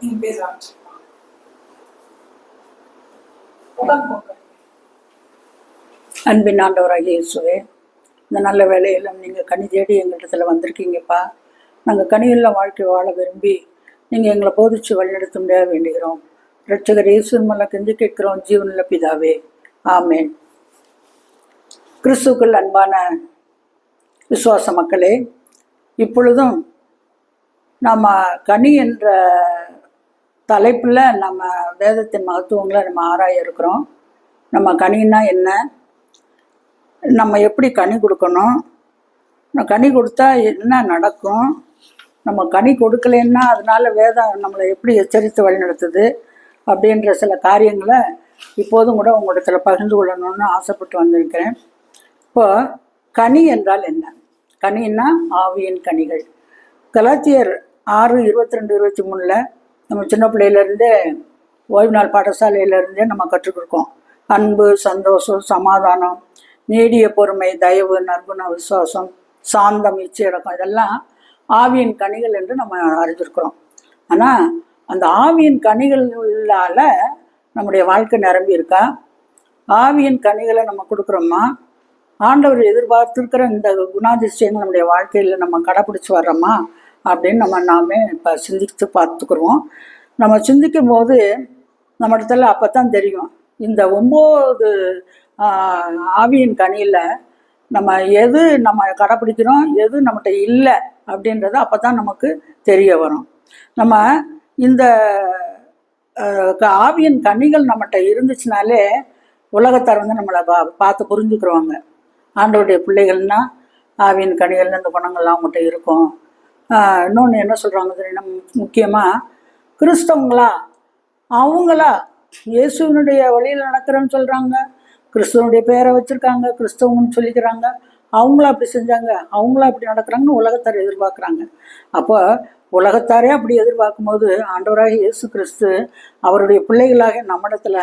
நீங்க பேச அன்பின் ஆண்டவராக இயேசுவே இந்த நல்ல வேலையெல்லாம் நீங்கள் கனி தேடி எங்களிடத்துல வந்திருக்கீங்கப்பா. நாங்கள் கனியுள்ள வாழ்க்கை வாழ விரும்பி நீங்கள் எங்களை போதிச்சு வழிநடத்த முடிய வேண்டுகிறோம். ரட்சகர் இயேசுவின் மூலம் கெஞ்சி கேட்கிறோம் ஜீவனில் பிதாவே. ஆமேன். கிறிஸ்துக்கள் அன்பான விசுவாச மக்களே இப்பொழுதும் நம்ம கனி என்ற தலைப்பில் நம்ம வேதத்தின் மகத்துவங்களை நம்ம ஆராய இருக்கிறோம். நம்ம கனின்னா என்ன? நம்ம எப்படி கனி கொடுக்கணும்? நம்ம கனி கொடுத்தா என்ன நடக்கும்? நம்ம கனி கொடுக்கலன்னா அதனால வேதம் நம்மளை எப்படி எச்சரித்து வழிநடத்துது? அப்படின்ற சில காரியங்களை இப்போதும் கூட உங்களிடத்துல பகிர்ந்து கொள்ளணும்னு ஆசைப்பட்டு வந்திருக்கிறேன். இப்போ கனி என்றால் என்ன? கனின்னா ஆவியின் கனிகள். கலாச்சியர் ஆறு இருபத்தி ரெண்டு இருபத்தி மூணில் நம்ம சின்ன பிள்ளையிலேருந்தே ஓய்வு நாள் பாடசாலையிலேருந்தே நம்ம கற்றுக்கொடுக்கோம். அன்பு சந்தோஷம் சமாதானம் நீடிய பொறுமை தயவு நற்குண விசுவாசம் சாந்தம் இச்சையடக்கம் இதெல்லாம் ஆவியின் கனிகள் என்று நம்ம அறிஞ்சிருக்கிறோம் ஆனால் அந்த ஆவியின் கனிகளால் நம்முடைய வாழ்க்கை நிரம்பி இருக்கா ஆவியின் கனிகளை நம்ம கொடுக்குறோமா? ஆண்டவர் எதிர்பார்த்துருக்கிற இந்த குணாதிசயங்கள் நம்முடைய வாழ்க்கையில் நம்ம கடைப்பிடிச்சி வர்றோமா? அப்படின்னு நம்ம நாமே இப்போ சிந்தித்து பார்த்துக்குருவோம் நம்ம சிந்திக்கும் போது நம்ம இடத்துல அப்போ தான் தெரியும். இந்த ஒம்பது ஆவியின் கனியில் நம்ம எது நம்ம கடைப்பிடிக்கிறோம் எது நம்மகிட்ட இல்லை அப்படின்றது அப்போ தான் நமக்கு தெரிய வரும். நம்ம இந்த க- ஆவியின் கனிகள் நம்மகிட்ட இருந்துச்சுனாலே உலகத்தார் வந்து நம்மளை பா பார்த்து புரிஞ்சுக்கிறவங்க ஆண்டவருடைய பிள்ளைகள்னால் ஆவியின் கனிகள் இந்த குணங்கள்லாம் அவங்ககிட்ட இருக்கும். இன்னொன்று என்ன சொல்கிறாங்க தெரியுமா? முக்கியமாக கிறிஸ்தவங்களா அவங்களா இயேசுவினுடைய வழியில் நடக்கிறேன்னு சொல்கிறாங்க கிறிஸ்துவனுடைய பேரை வச்சுருக்காங்க கிறிஸ்தவங்கன்னு சொல்லிக்கிறாங்க. அவங்களா அப்படி செஞ்சாங்க அவங்களா அப்படி நடக்கிறாங்கன்னு உலகத்தார் எதிர்பார்க்குறாங்க. அப்போ உலகத்தாரே அப்படி எதிர்பார்க்கும் போது ஆண்டவராக இயேசு கிறிஸ்து அவருடைய பிள்ளைகளாக நம்மிடத்துல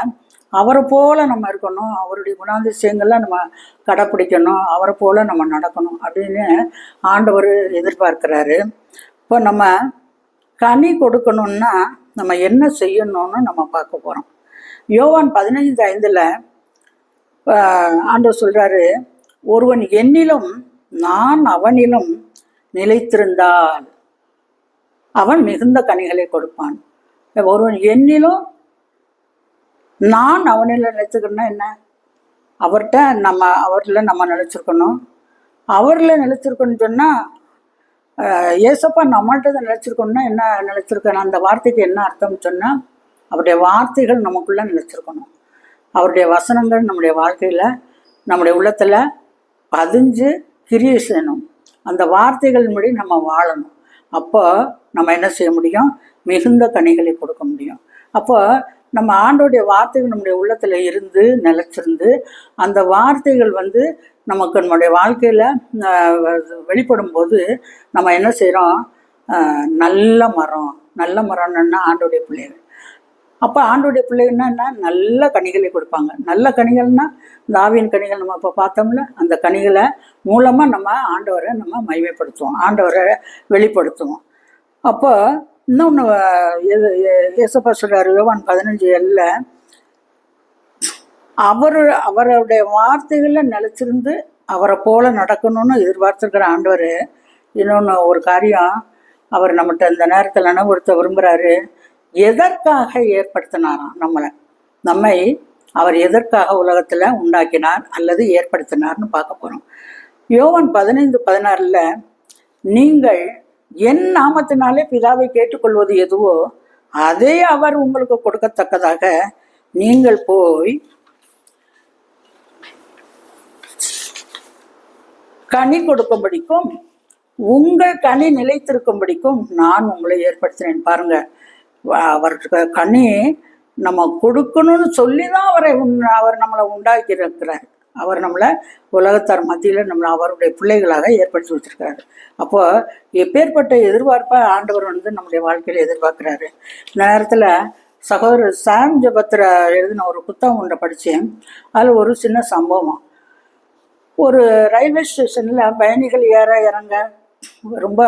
அவரை போல நம்ம இருக்கணும் அவருடைய குணாதிசயங்கள்லாம் நம்ம கடைப்பிடிக்கணும் அவரை போல நம்ம நடக்கணும் அப்படின்னு ஆண்டவர் எதிர்பார்க்கிறாரு. இப்போ நம்ம கனி கொடுக்கணும்னா நம்ம என்ன செய்யணும்னு நம்ம பார்க்க போகிறோம் யோவான் பதினைந்து ஐந்தில் ஆண்டவர் சொல்கிறாரு ஒருவன் என்னிலும் நான் அவனிலும் நிலைத்திருந்தால் அவன் மிகுந்த கனிகளை கொடுப்பான். ஒருவன் என்னிலும் நான் அவனில் நிலைத்துக்கணும்னா என்ன? அவர்கிட்ட நம்ம அவரில் நம்ம நிலைச்சிருக்கணும் அவரில் நிலைச்சிருக்கணும்னு சொன்னால் ஏசப்பா நம்மள்ட்ட நினைச்சிருக்கணும்னா என்ன நிலைச்சிருக்கணும் அந்த வார்த்தைக்கு என்ன அர்த்தம்னு சொன்னால் அவருடைய வார்த்தைகள் நமக்குள்ளே நிலைச்சிருக்கணும் அவருடைய வசனங்கள் நம்முடைய வாழ்க்கையில் நம்முடைய உள்ளத்தில் பதிஞ்சு கிரியை செய்யணும். அந்த வார்த்தைகள் வார்த்தைகளின்படி நம்ம வாழணும். அப்போ நம்ம என்ன செய்ய முடியும்? மிகுந்த கனிகளை கொடுக்க முடியும். அப்போ நம்ம ஆண்டோடைய வார்த்தைகள் நம்முடைய உள்ளத்தில் இருந்து நிலச்சிருந்து அந்த வார்த்தைகள் வந்து நமக்கு நம்முடைய வாழ்க்கையில் வெளிப்படும் போது நம்ம என்ன செய்கிறோம் நல்ல மரம். நல்ல மரம்னா ஆண்டோடைய பிள்ளைகள். அப்போ ஆண்டோடைய பிள்ளைகள்னா என்ன? நல்ல கனிகளை கொடுப்பாங்க. நல்ல கனிகள்னா இந்த ஆவியின் கனிகள் நம்ம இப்போ பார்த்தோம்ல அந்த கனிகளை மூலமாக நம்ம ஆண்டவரை நம்ம மைமைப்படுத்துவோம் ஆண்டவரை வெளிப்படுத்துவோம். அப்போ இன்னொன்று எது ஏசப்பா சொல்கிறார் யோவான் பதினஞ்சு எல்ல அவர் அவருடைய வார்த்தைகளில் நிலச்சிருந்து அவரை போல நடக்கணும்னு எதிர்பார்த்துருக்கிற ஆண்டவர் இன்னொன்று ஒரு காரியம் அவர் நம்மகிட்ட இந்த நேரத்தில் நினைவுறுத்த விரும்புகிறாரு எதற்காக ஏற்படுத்தினாராம் நம்மளை? நம்மை அவர் எதற்காக உலகத்தில் உண்டாக்கினார் அல்லது ஏற்படுத்தினார்னு பார்க்க போகிறோம் யோவன் பதினைந்து பதினாறில் நீங்கள் என் நாமத்தினாலே பிதாவை கேட்டுக்கொள்வது எதுவோ அதை அவர் உங்களுக்கு கொடுக்கத்தக்கதாக நீங்கள் போய் கனி கொடுக்கும்படிக்கும் உங்கள் கனி நிலைத்திருக்கும்படிக்கும் நான் உங்களை ஏற்படுத்தினேன். பாருங்க அவர் அவருக்கு கனி நம்ம கொடுக்கணும்னு சொல்லி தான் அவரை உண்- அவர் நம்மளை உண்டாக்கி இருக்கிறார் அவர் நம்மளை உலகத்தார் மத்தியில் நம்மளை அவருடைய பிள்ளைகளாக ஏற்படுத்தி வச்சிருக்காரு அப்போ எப்பேற்பட்ட எதிர்பார்ப்பை ஆண்டவர் வந்து நம்முடைய வாழ்க்கையில் எதிர்பார்க்குறாரு. இந்த நேரத்தில் சகோதரர் சாம் ஜபத்திர எழுதின ஒரு புத்தகம் ஒன்றை படித்தேன். அதில் ஒரு சின்ன சம்பவம். ஒரு ரயில்வே ஸ்டேஷனில் பயணிகள் ஏற இறங்க ரொம்ப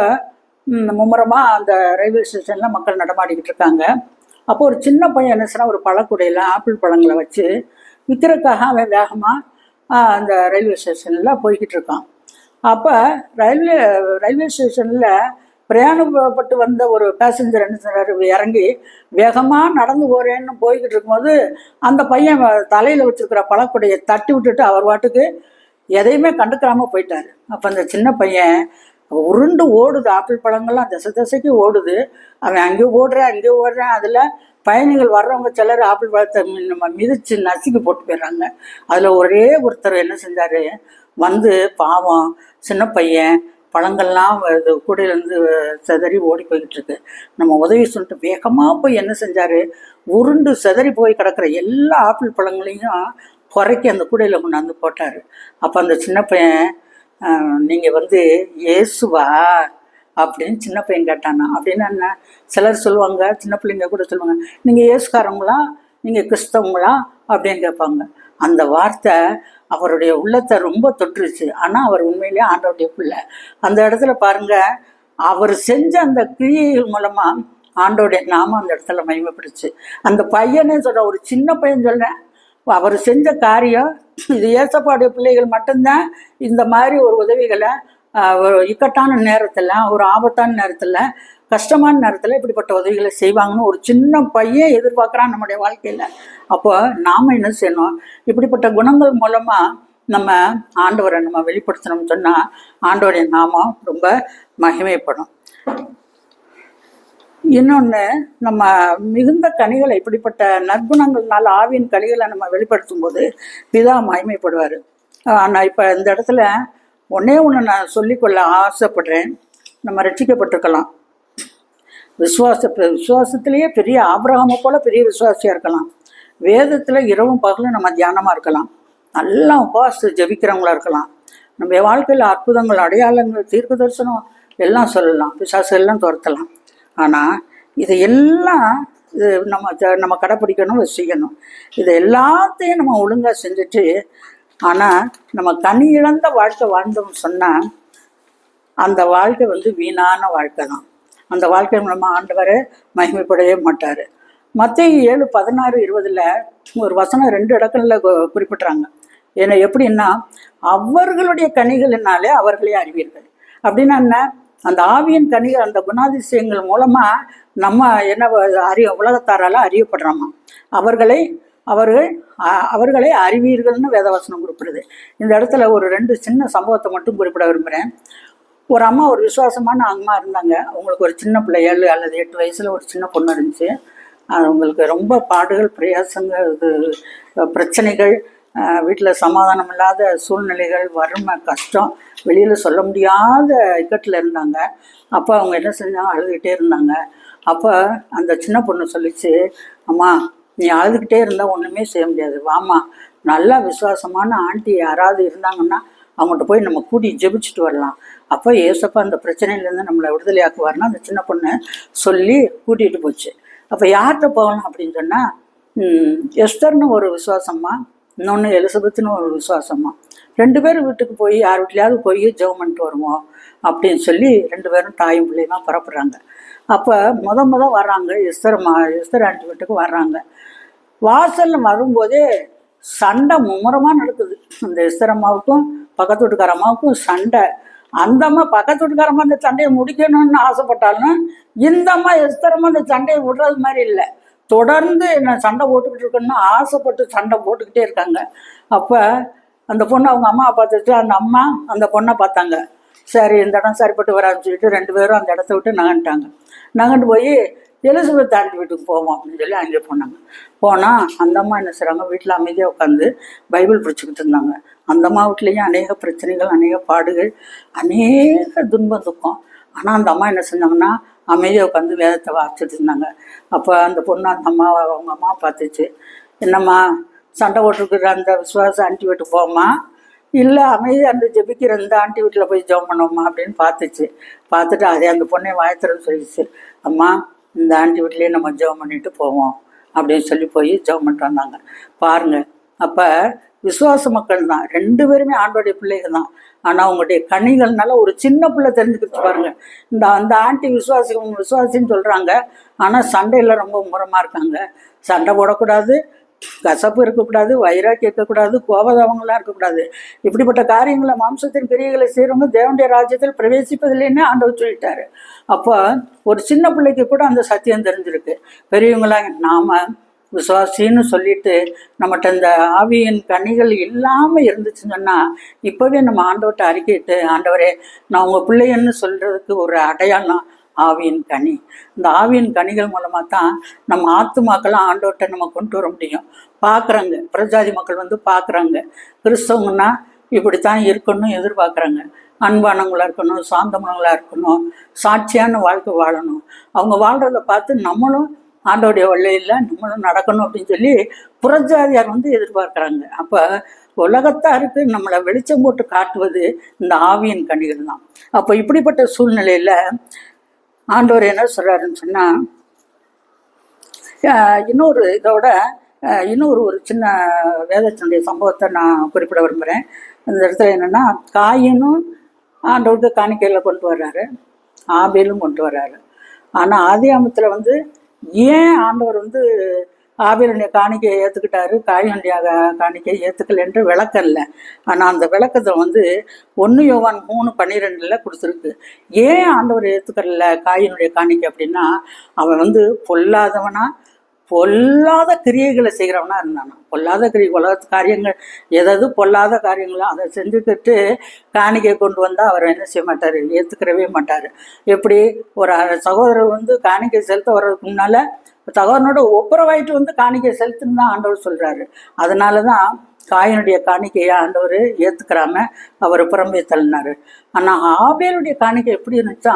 மும்முரமாக அந்த ரயில்வே ஸ்டேஷனில் மக்கள் நடமாடிக்கிட்டு இருக்காங்க. அப்போ ஒரு சின்ன பையன் என்ன செய்றான், ஒரு பழக்குடையில் ஆப்பிள் பழங்களை வச்சு விற்கிறதுக்காக அவன் வேகமாக அந்த ரயில்வே ஸ்டேஷனில் போய்கிட்டு இருக்கான். அப்போ ரயில்வே ரயில்வே ஸ்டேஷனில் பிரயாணப்பட்டு வந்த ஒரு பேசஞ்சர் என்ன இறங்கி வேகமாக நடந்து போகிறேன்னு போய்கிட்டு இருக்கும்போது அந்த பையன் தலையில் வச்சுருக்கிற பழக்குடையை தட்டி விட்டுட்டு அவர் பாட்டுக்கு எதையுமே கண்டுக்கிறாம போயிட்டாரு. அப்போ அந்த சின்ன பையன் உருண்டு ஓடுது. ஆப்பிள் பழங்கள்லாம் திசை திசைக்கு ஓடுது. அவன் அங்கே ஓடுறேன் அங்கேயும் ஓடுறேன். அதில் பயணிகள் வர்றவங்க சிலர் ஆப்பிள் பழத்தை மி- நம்ம மிதித்து நசுக்கி போட்டு போயிடுறாங்க. அதில் ஒரே ஒருத்தர் என்ன செஞ்சார்? வந்து பாவம் சின்ன பையன் பழங்கள்லாம் இது கூடையிலேருந்து செதறி ஓடி போய்கிட்டு இருக்கு. நம்ம உதவி சொல்லிட்டு வேகமாக போய் என்ன செஞ்சார்? உருண்டு செதறி போய் கிடக்கிற எல்லா ஆப்பிள் பழங்களையும் குறைக்கி அந்த கூடையில் கொண்டாந்து போட்டார். அப்போ அந்த சின்ன பையன் நீங்கள் வந்து இயேசுவா? அப்படின்னு சின்ன பையன் கேட்டானா. அப்படின்னு என்ன சிலர் சொல்லுவாங்க சின்ன பிள்ளைங்க கூட சொல்லுவாங்க நீங்கள் இயேசுக்காரங்களா நீங்கள் கிறிஸ்தவங்களா? அப்படின்னு கேட்பாங்க. அந்த வார்த்தை அவருடைய உள்ளத்தை ரொம்ப தொற்றுச்சு. ஆனால் அவர் உண்மையிலேயே ஆண்டவருடைய பிள்ளை. அந்த இடத்துல பாருங்க அவர் செஞ்ச அந்த கிரியைகள் மூலமாக ஆண்டோடைய நாமம் அந்த இடத்துல மகிமைப்படுச்சு. அந்த பையனே சொல்கிற ஒரு சின்ன பையன் சொல்கிறேன் அவர் செஞ்ச காரியம் இது ஏசப்பாடைய பிள்ளைகள் மட்டும்தான் இந்த மாதிரி ஒரு உதவிகளை ஒரு இக்கட்டான நேரத்தில் ஒரு ஆபத்தான நேரத்தில் கஷ்டமான நேரத்தில் இப்படிப்பட்ட உதவிகளை செய்வாங்கன்னு ஒரு சின்ன பையன் எதிர்பார்க்குறான் நம்முடைய வாழ்க்கையில். அப்போ நாம் என்ன செய்யணும்? இப்படிப்பட்ட குணங்கள் மூலமாக நம்ம ஆண்டவரை நம்ம வெளிப்படுத்தணும்னு சொன்னால் ஆண்டவருடைய நாமம் ரொம்ப மகிமைப்படும். இன்னொன்று நம்ம மிகுந்த கனிகளை இப்படிப்பட்ட நற்குணங்கள்னால ஆவியின் கனிகளை நம்ம வெளிப்படுத்தும் போது பிதா மகிமைப்படுவார் நான் இப்போ இந்த இடத்துல ஒன்றே ஒன்று நான் சொல்லிக்கொள்ள ஆசைப்படுறேன். நம்ம ரட்சிக்கப்பட்டிருக்கலாம். விசுவாச விசுவாசத்திலேயே பெரிய ஆபிரகாமை போல பெரிய விசுவாசியாக இருக்கலாம். வேதத்தில் இரவும் பகலும் நம்ம தியானமாக இருக்கலாம். நல்லா உபவாச ஜெபிக்கிறவங்களா இருக்கலாம். நம்ம வாழ்க்கையில் அற்புதங்கள் அடையாளங்கள் தீர்க்க தரிசனம் எல்லாம் சொல்லலாம். பிசாசு எல்லாம் துரத்தலாம். ஆனால் இது எல்லாம் இது நம்ம நம்ம கடைப்பிடிக்கணும் செய்யணும். இது எல்லாத்தையும் நம்ம ஒழுங்காக செஞ்சுட்டு ஆனால் நம்ம கனி இழந்த வாழ்க்கை வாழ்ந்தோம்னு சொன்னால் அந்த வாழ்க்கை வந்து வீணான வாழ்க்கை தான். அந்த வாழ்க்கை நம்ம ஆண்டவரை மகிமைப்படவே மாட்டார். மத்திய ஏழு பதினாறு இருபதுல ஒரு வசனம் ரெண்டு இடங்களில் குறிப்பிட்றாங்க. ஏன்னா எப்படின்னா அவர்களுடைய கனிகளினாலே அவர்களே அறிவீர்கள். அப்படின்னா என்ன? அந்த ஆவியின் கனிகள் அந்த குணாதிசயங்கள் மூலமா நம்ம என்ன அறிய உலகத்தாரால அறியப்படுறோமா? அவர்களை அவர்கள் அவர்களை அறிவீர்கள்னு வேதவசனம் குறிப்பிடுது. இந்த இடத்துல ஒரு ரெண்டு சின்ன சம்பவத்தை மட்டும் குறிப்பிட விரும்புகிறேன் ஒரு அம்மா ஒரு விசுவாசமான அம்மா இருந்தாங்க. அவங்களுக்கு ஒரு சின்ன பிள்ளை ஏழு அல்லது எட்டு வயசில் ஒரு சின்ன பொண்ணு இருந்துச்சு. அவங்களுக்கு ரொம்ப பாடுகள் பிரயாசங்கள் இது பிரச்சனைகள் வீட்டில் சமாதானம் இல்லாத சூழ்நிலைகள் வறுமை கஷ்டம் வெளியில் சொல்ல முடியாத இக்கட்டில் இருந்தாங்க. அப்போ அவங்க என்ன செஞ்சாங்க? அழுதுகிட்டே இருந்தாங்க. அப்போ அந்த சின்ன பொண்ணு சொல்லிச்சு அம்மா நீ அழுதுகிட்டே இருந்தால் ஒன்றுமே செய்ய முடியாது. வாமா நல்லா விசுவாசமான ஆண்டி யாராவது இருந்தாங்கன்னா அவங்கள்ட்ட போய் நம்ம கூட்டி ஜெபிச்சுட்டு வரலாம். அப்போ ஏசப்பா அந்த பிரச்சனையிலேருந்து நம்மளை விடுதலையாக்குவார்னா அந்த சின்ன பொண்ணு சொல்லி கூட்டிகிட்டு போச்சு. அப்போ யார்கிட்ட போகலாம் அப்படின்னு சொன்னால் எஸ்தர்னு ஒரு விசுவாசம்மா இன்னொன்று எலிசபெத்னு ஒரு விசுவாசமாக ரெண்டு பேரும் வீட்டுக்கு போய் யார் வீட்லையாவது போய் ஜெபம் பண்ணிட்டு வருவோம் அப்படின்னு சொல்லி ரெண்டு பேரும் தாயும் பிள்ளையுமா புறப்படுறாங்க. அப்போ முத முத வர்றாங்க எஸ்தர் மா எஸ்தர் ஆண்டி வீட்டுக்கு வர்றாங்க. வாசலில் வரும்போதே சண்டை மும்முரமாக நடக்குது. இந்த எஸ்தர் அம்மாவுக்கும் பக்கத்து வீட்டுக்கார அம்மாவுக்கும் சண்டை. அந்த அம்மா பக்கத்து வீட்டுக்காரம்மா இந்த அந்த சண்டையை முடிக்கணும்னு ஆசைப்பட்டாலும் இந்த அம்மா எஸ்தர் அந்த சண்டையை விடுறது மாதிரி இல்லை. தொடர்ந்து என்ன சண்டை போட்டுக்கிட்டு இருக்கணும்னு ஆசைப்பட்டு சண்டை போட்டுக்கிட்டே இருக்காங்க. அப்போ அந்த பொண்ணு அவங்க அம்மா பார்த்துட்டு அந்த அம்மா அந்த பொண்ணை பார்த்தாங்க. சரி இந்த இடம் சரிப்பட்டு வராதுன்னு சொல்லிட்டு ரெண்டு பேரும் அந்த இடத்த விட்டு நகன்ட்டாங்க நகண்டு போய் எலிசபெத் ஆண்டி வீட்டுக்கு போவோம் அப்படின்னு சொல்லி அங்கே போனாங்க. போனால் அந்த அம்மா என்ன செய்கிறாங்க வீட்டில் அமைதியாக உட்காந்து பைபிள் பிடிச்சிக்கிட்டு இருந்தாங்க. அந்த அம்மா வீட்லேயும் அநேக பிரச்சனைகள் அநேக பாடுகள் அநேக துன்பம் துக்கம். ஆனால் அந்த அம்மா என்ன செஞ்சாங்கன்னா அமைதியாக உட்காந்து வேதத்தை வாசிச்சுட்டு இருந்தாங்க. அப்போ அந்த பொண்ணு அந்த அம்மாவை அவங்க அம்மா பார்த்துச்சு. என்னம்மா சண்டை போட்டுருக்குற அந்த விசுவாசம் ஆண்டி வீட்டுக்கு போமா இல்லை அமைதியாக அந்த ஜெபிக்கிற இந்த ஆண்டி வீட்டில் போய் ஜெபம் பண்ணுவோமா அப்படின்னு பார்த்துச்சு. பார்த்துட்டு அதே அந்த பொண்ணை வாயத்துறன்னு சொல்லிச்சு. அம்மா இந்த ஆண்டி வீட்லேயே நம்ம ஜெபம் பண்ணிட்டு போவோம் அப்படின்னு சொல்லி போய் ஜெபம் பண்ணிட்டு வந்தாங்க. பாருங்கள் அப்போ விசுவாச மக்கள் தான் ரெண்டு பேருமே ஆண்டோடைய பிள்ளைகள் தான் ஆனால் அவங்களுடைய கனிகள்னால ஒரு சின்ன பிள்ளை தெரிஞ்சுக்கிட்டு பாருங்க. இந்த அந்த ஆண்டி விசுவாசி விசுவாசின்னு சொல்கிறாங்க ஆனால் சண்டையில் ரொம்ப முரமாக இருக்காங்க. சண்டை போடக்கூடாது கசப்பு இருக்கக்கூடாது வைராக்கி இருக்கக்கூடாது கோபதாபங்களாம் இருக்கக்கூடாது. இப்படிப்பட்ட காரியங்களை மாம்சத்தின் கிரியைகளை செய்கிறவங்க தேவனுடைய ராஜ்யத்தில் பிரவேசிப்பதில்லைன்னு ஆண்டவர் சொல்லிட்டாரு. அப்போ ஒரு சின்ன பிள்ளைக்கு கூட அந்த சத்தியம் தெரிஞ்சிருக்கு. பெரியவங்களாம் நாம விசுவாசின்னு சொல்லிட்டு நம்மகிட்ட இந்த ஆவியின் கனிகள் இல்லாமல் இருந்துச்சுன்னு சொன்னால் இப்போவே நம்ம ஆண்டவர்கிட்ட அறிக்கையிட்டு ஆண்டவரே நான் உங்கள் பிள்ளைன்னு சொல்கிறதுக்கு ஒரு அடையாளம் ஆவியின் கனி. இந்த ஆவியின் கனிகள் மூலமாக தான் நம்ம ஆத்துமாக்கெல்லாம் ஆண்டவர்கிட்ட நம்ம கொண்டு வர முடியும். பார்க்குறாங்க பிரஜாதி மக்கள் வந்து பார்க்குறாங்க கிறிஸ்தவங்கன்னா இப்படித்தான் இருக்கணும் எதிர்பார்க்குறாங்க அன்பானவங்களாக இருக்கணும் சாந்தமானவங்களாக இருக்கணும் சாட்சியான வாழ்க்கை வாழணும். அவங்க வாழ்கிறத பார்த்து நம்மளும் ஆண்டோடைய வழியில் நம்மளும் நடக்கணும் அப்படின்னு சொல்லி புறஜாதியார் வந்து எதிர்பார்க்குறாங்க. அப்போ உலகத்தாருக்கு நம்மளை வெளிச்சம் போட்டு காட்டுவது இந்த ஆவியின் கணிகள் தான். அப்போ இப்படிப்பட்ட சூழ்நிலையில் ஆண்டோர் என்ன சொல்கிறாருன்னு சொன்னால் இன்னொரு இதோட இன்னொரு ஒரு சின்ன வேதத்தினுடைய சம்பவத்தை நான் குறிப்பிட விரும்புகிறேன் இந்த இடத்துல என்னென்னா காயினும் ஆண்டவருக்கு காணிக்கையில் கொண்டு வர்றாரு ஆபேலும் கொண்டு வர்றாரு. ஆனால் ஆதி ஆதியாமத்தில் வந்து ஏன் ஆண்டவர் வந்து ஆவிரண்ய காணிக்கையை ஏற்றுக்கிட்டாரு காயினுடைய காணிக்கையை ஏற்றுக்கல என்று விளக்கம் இல்லை ஆனால் அந்த விளக்கத்தை வந்து ஒன்று யோவான் மூணு பன்னிரெண்டில் கொடுத்துருக்கு. ஏன் ஆண்டவர் ஏற்றுக்கல காயினுடைய காணிக்கை அப்படின்னா அவன் வந்து பொல்லாதவனா பொல்லாத கிரியைகளை செய்கிறவனா இருந்தானா? பொல்லாத கிரி பொல்லாத காரியங்கள் எதாவது பொல்லாத காரியங்களோ? அதை செஞ்சுக்கிட்டு காணிக்கை கொண்டு வந்தால் அவர் என்ன செய்ய மாட்டார்? ஏற்றுக்கிறவே மாட்டார். எப்படி? ஒரு சகோதரர் வந்து காணிக்கை செலுத்த வர்றதுக்கு முன்னால் சகோதரனோட ஒப்புரவாயிட்டு வந்து காணிக்கை செலுத்துன்னு தான் ஆண்டவர் சொல்கிறாரு அதனால தான் காயினுடைய காணிக்கையை ஆண்டவர் ஏற்றுக்கிறாம அவர் புறம்பே தள்ளினார். ஆனால் ஆபேலுடைய காணிக்கை எப்படி இருந்துச்சா?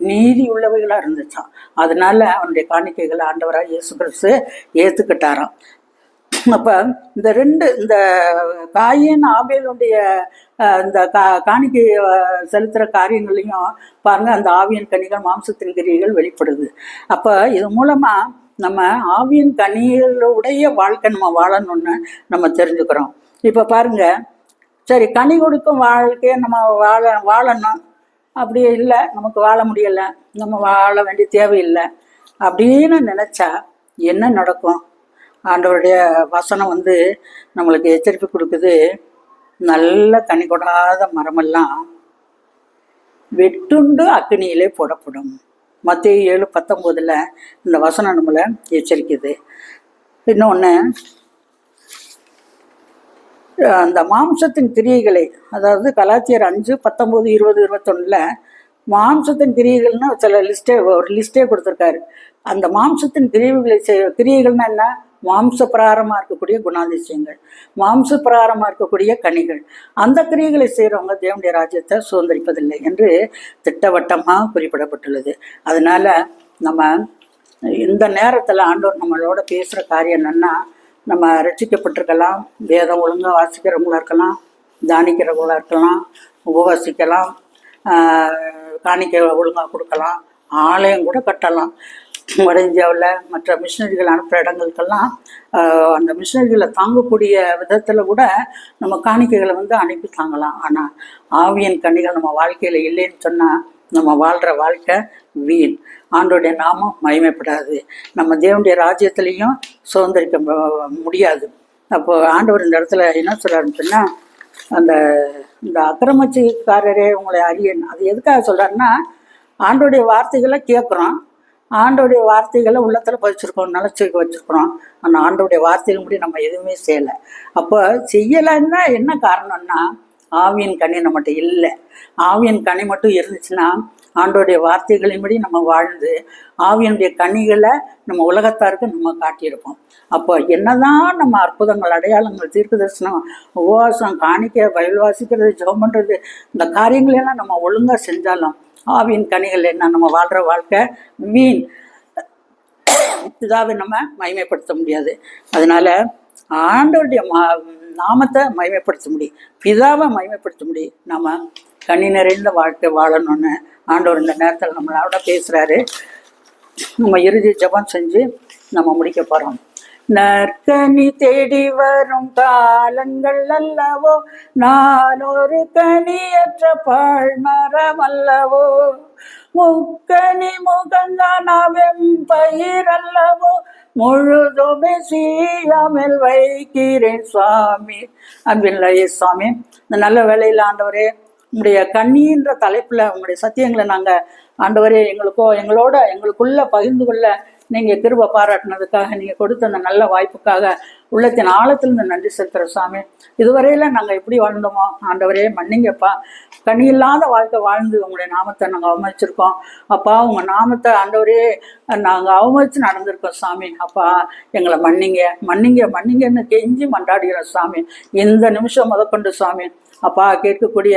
நீதி உள்ளவைகளாக இருந்துச்சாம். அதனால அவனுடைய காணிக்கைகளை ஆண்டவராக இயேசு கிறிஸ்து ஏற்றுக்கிட்டாராம் அப்போ இந்த ரெண்டு இந்த காயின் ஆவியனுடைய இந்த கா காணிக்கை செலுத்துகிற காரியங்களையும் பாருங்கள் அந்த ஆவியன் கனிகள் மாம்சத்தின் கிரிகள் வெளிப்படுது. அப்போ இது மூலமாக நம்ம ஆவியன் கனிகளுடைய வாழ்க்கை நம்ம வாழணும்னு நம்ம தெரிஞ்சுக்கிறோம். இப்போ பாருங்க சரி கனி கொடுக்கும் வாழ்க்கையை நம்ம வாழ வாழணும். அப்படி இல்லை நமக்கு வாழ முடியலை நம்ம வாழ வேண்டிய தேவையில்லை அப்படின்னு நினச்சா என்ன நடக்கும்? ஆண்டவருடைய வசனம் வந்து நம்மளுக்கு எச்சரிப்பு கொடுக்குது. நல்ல கனி கொடாத மரமெல்லாம் வெட்டுண்டு அக்னியிலே போடப்படும். மத்திய ஏழு பத்தொம்போதில் இந்த வசனம் நம்மளை எச்சரிக்குது. இன்னொன்று அந்த மாம்சத்தின் கிரியைகளை அதாவது கலாச்சியர் அஞ்சு பத்தொம்போது இருபது இருபத்தொன்னில் மாம்சத்தின் கிரியைகள்னு சில லிஸ்ட்டே ஒரு லிஸ்ட்டே கொடுத்துருக்காரு. அந்த மாம்சத்தின் கிரியைகளை செய் கிரியைகள்னா என்ன? மாம்ச பிராரமாக இருக்கக்கூடிய குணாதிசயங்கள் மாம்ச பிரகாரமாக இருக்கக்கூடிய கனிகள். அந்த கிரியைகளை செய்கிறவங்க தேவனுடைய ராஜ்யத்தை சுதந்திரிப்பதில்லை என்று திட்டவட்டமாக குறிப்பிடப்பட்டுள்ளது. அதனால் நம்ம இந்த நேரத்தில் ஆண்டோர் நம்மளோட பேசுகிற காரியம் என்னென்னா நம்ம ரட்சிக்கப்பட்டிருக்கலாம் வேதம் ஒழுங்காக வாசிக்கிறவங்களா இருக்கலாம் தானிக்கிறவங்களா இருக்கலாம் உபவாசிக்கலாம் காணிக்கை ஒழுங்காக கொடுக்கலாம் ஆலயம் கூட கட்டலாம். வட இந்தியாவில் மற்ற மிஷினரிகள் அனுப்புகிற இடங்களுக்கெல்லாம் அந்த மிஷினரிகளை தாங்கக்கூடிய விதத்தில் கூட நம்ம காணிக்கைகளை வந்து அனுப்பி தாங்கலாம். ஆனால் ஆவியன் கண்ணிகள் நம்ம வாழ்க்கையில் இல்லைன்னு சொன்னால் நம்ம வாழ்கிற வாழ்க்கை வீண். ஆண்டோடைய நாமம் மகிமைப்படாது. நம்ம தேவனுடைய ராஜ்யத்துலேயும் சுதந்திரிக்க முடியாது. அப்போ ஆண்டவர் இந்த இடத்துல என்ன சொல்கிறாருன்னு சொன்னால் அந்த இந்த அக்கிரமச்சிக்காரரே உங்களை அறியன். அது எதுக்காக சொல்கிறாருன்னா ஆண்டோடைய வார்த்தைகளை கேட்குறோம். ஆண்டோடைய வார்த்தைகளை உள்ளத்தில் பதிச்சிருக்கோம் நிலச்சி வச்சுருக்குறோம். ஆனால் ஆண்டோடைய வார்த்தைகள் முடி நம்ம எதுவுமே செய்யலை. அப்போ செய்யலைன்னா என்ன காரணம்னா ஆவியின் கனி நம்மகிட்ட இல்லை. ஆவியின் கனி மட்டும் இருந்துச்சுன்னா ஆண்டோடைய வார்த்தைகளின்படி நம்ம வாழ்ந்து ஆவியனுடைய கனிகளை நம்ம உலகத்தாருக்கு நம்ம காட்டியிருப்போம். அப்போ என்னதான் நம்ம அற்புதங்கள் அடையாளங்கள் தீர்க்க தரிசனம் உபவாசம் காணிக்க வயல் வாசிக்கிறது ஜெபம் பண்ணுறது இந்த காரியங்களெல்லாம் நம்ம ஒழுங்காக செஞ்சாலும் ஆவியின் கனிகள் என்ன நம்ம வாழ்கிற வாழ்க்கை வீண். இதாகவே நம்ம மகிமைப்படுத்த முடியாது. அதனால் ஆண்டோடைய மா நாமத்தை மகிமைப்படுத்த முடியும். பிதாவை மகிமைப்படுத்த முடியும். நம்ம கண்ணி நிறைந்த வாழ்க்கை வாழணும்னு ஆண்டவர் இந்த நேரத்தில் நம்மளோட பேசுகிறாரு நம்ம இறுதி ஜெபம் செஞ்சு நம்ம முடிக்க போகிறோம் நற்கனி தேடி வரும் காலங்கள் அல்லவோ? நான் ஒரு கனியற்ற பாழ்மரம் அல்லவோ முக்கனி முகங்கானாவெம் பயிர் அல்லவோ? முழுதுமே சீயாமல் வைக்கிறேன் சுவாமி. அன்பில்லை சுவாமி இந்த நல்ல வேலையில் ஆண்டவரே உங்களுடைய கண்ணின்ற தலைப்பில் உங்களுடைய சத்தியங்களை நாங்கள் ஆண்டவரே எங்களுக்கோ எங்களோட எங்களுக்குள்ள பகிர்ந்து கொள்ள நீங்கள் கிருப பாராட்டினதுக்காக நீங்கள் கொடுத்த அந்த நல்ல வாய்ப்புக்காக உள்ளத்தின் ஆழத்திலிருந்து நன்றி செலுத்துற சாமி. இதுவரையில நாங்கள் எப்படி வாழ்ந்தோமோ ஆண்டவரே மன்னிங்கப்பா. கனி இல்லாத வாழ்க்கை வாழ்ந்து உங்களுடைய நாமத்தை நாங்கள் அவமதிச்சிருக்கோம். அப்பா உங்கள் நாமத்தை ஆண்டவரே நாங்கள் அவமதிச்சு நடந்திருக்கோம் சாமி. அப்பா எங்களை மன்னிங்க. மன்னிங்க மன்னிங்கன்னு கெஞ்சி மன்றாடுகிறோம் சாமி. இந்த நிமிஷம் முதற்கொண்டு சாமி. அப்பா கேட்கக்கூடிய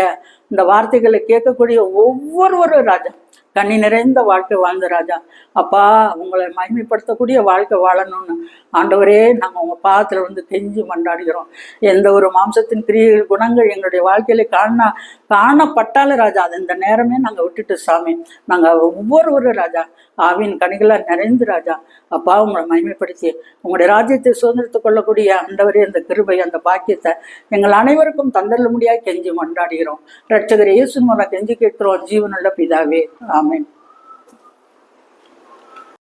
இந்த வார்த்தைகளை கேட்கக்கூடிய ஒவ்வொருவரும் ராஜா. கண்ணி நிறைந்த வாழ்க்கை வாழ்ந்த ராஜா. அப்பா உங்களை மகிமைப்படுத்தக்கூடிய வாழ்க்கை வாழணும்னு ஆண்டவரே நாங்கள் உங்கள் பாதத்தில் வந்து கெஞ்சி மண்டாடுகிறோம். எந்த ஒரு மாம்சத்தின் கிரியைகள் குணங்கள் எங்களுடைய வாழ்க்கையில காண காணப்பட்டாலும் ராஜா அது இந்த நேரமே நாங்கள் விட்டுட்டு சாமி. நாங்கள் ஒவ்வொருவரும் ராஜா ஆவின் கனிகளாக நிறைந்து ராஜா அப்பா உங்களை மகிமைப்படுத்தி உங்களுடைய ராஜ்யத்தை சுதந்திரத்துக் கொள்ளக்கூடிய அந்தவரே அந்த கிருபை அந்த பாக்கியத்தை எங்கள் அனைவருக்கும் தந்தள்ள முடியாது கெஞ்சி மன்றாடுகிறோம். ரட்சகர் இயேசு மூலம் கெஞ்சி கேட்கிறோம். ஜீவனுள்ள பிதாவே. ஆமேன்.